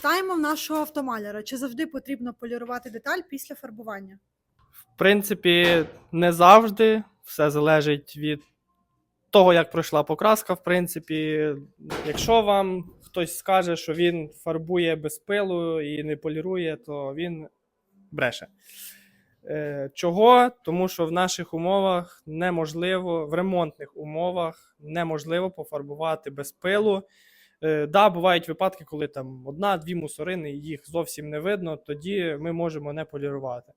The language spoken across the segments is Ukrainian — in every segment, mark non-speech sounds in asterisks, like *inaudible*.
Спитаємо в нашого автомаляра, чи завжди потрібно полірувати деталь після фарбування. В принципі, не завжди. Все залежить від того, як пройшла покраска. В принципі, якщо вам хтось скаже, що він фарбує без пилу і не полірує, то він бреше. Е, Чого? Тому що в наших умовах неможливо, в ремонтних умовах неможливо пофарбувати без пилу. Е, да, бувають випадки, коли там одна-дві мусорини, їх зовсім не видно, тоді ми можемо не полірувати.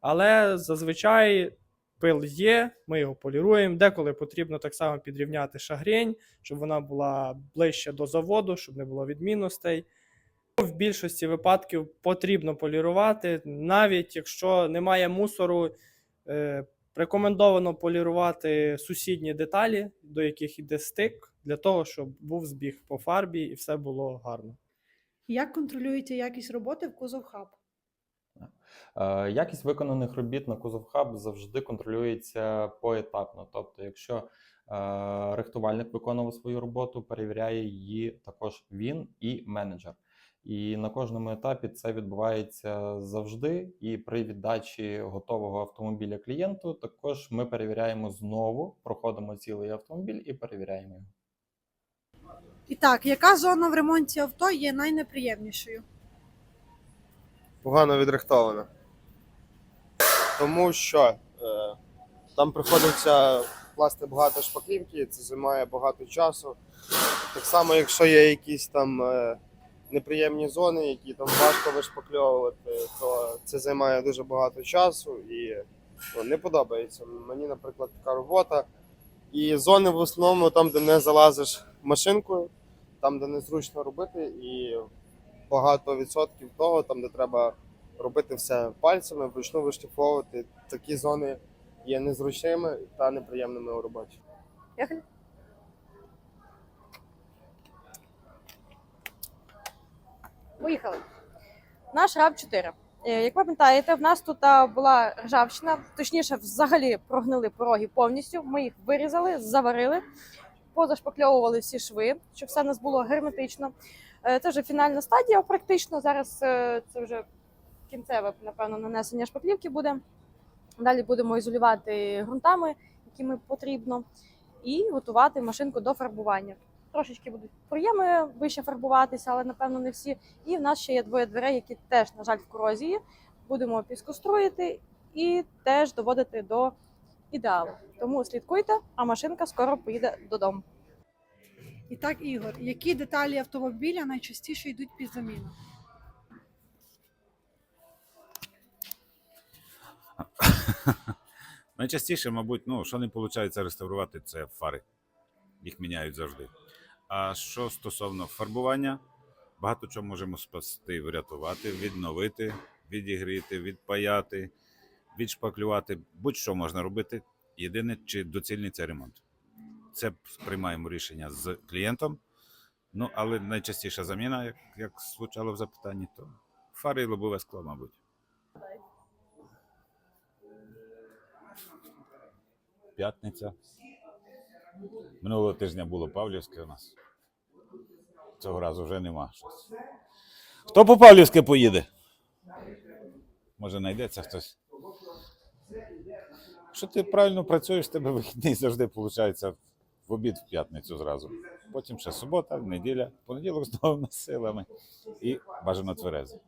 Але зазвичай пил є, ми його поліруємо. Деколи потрібно так само підрівняти шагрень, щоб вона була ближче до заводу, щоб не було відмінностей. В більшості випадків потрібно полірувати, навіть якщо немає мусору, е, рекомендовано полірувати сусідні деталі, до яких йде стик, для того, щоб був збіг по фарбі і все було гарно. Як контролюєте якість роботи в кузов хаб? Е, Якість виконаних робіт на кузов хаб завжди контролюється поетапно. Тобто, якщо е, рихтувальник виконував свою роботу, перевіряє її також він і менеджер. І на кожному етапі це відбувається завжди. І при віддачі готового автомобіля клієнту також ми перевіряємо знову, проходимо цілий автомобіль і перевіряємо його. І так, яка зона в ремонті авто є найнеприємнішою? погано відрихтована. Тому що е, там приходиться класти багато шпаклівки, це займає багато часу. Так само, якщо є якісь там е, неприємні зони, які там важко вишпакльовувати, то це займає дуже багато часу і ну, не подобається. Мені, наприклад, така робота. І зони в основному там, де не залазиш машинкою, там, де незручно робити, і багато відсотків того, там, де треба робити все пальцями, вручну виштифовувати. Такі зони є незручними та неприємними у роботі. Поїхали. Наш раб 4. Е, Як ви пам'ятаєте, в нас тут була ржавчина, точніше, взагалі прогнили пороги повністю. Ми їх вирізали, заварили, позашпакльовували всі шви, щоб все в нас було герметично. Е, Це вже фінальна стадія, практично. Зараз е, це вже кінцеве, напевно, нанесення шпаклівки буде. Далі будемо ізолювати ґрунтами, якими потрібно, і готувати машинку до фарбування. Трошечки будуть проєми вище фарбуватися, але напевно не всі. І в нас ще є двоє дверей, які теж, на жаль, в корозії. Будемо піскостроїти і теж доводити до ідеалу. Тому слідкуйте, а машинка скоро поїде додому. І так, Ігор, які деталі автомобіля найчастіше йдуть під заміну? *laughs* Найчастіше, мабуть, ну, що не виходить реставрувати, це фари. Їх міняють завжди. А що стосовно фарбування, багато чого можемо спасти, врятувати, відновити, відігріти, відпаяти, відшпаклювати. Будь-що можна робити. Єдине, чи доцільний це ремонт. Це приймаємо рішення з клієнтом. Ну, але найчастіша заміна, як, як звучало в запитанні, то фари і лобове скло, мабуть. П'ятниця. Минулого тижня було Павлівське у нас. Цього разу вже нема щось. Хто по Павлівське поїде? Може, знайдеться хтось. Що ти правильно працюєш, тебе вихідний завжди виходить в обід в п'ятницю зразу. Потім ще субота, неділя, понеділок з новими силами і бажано тверези.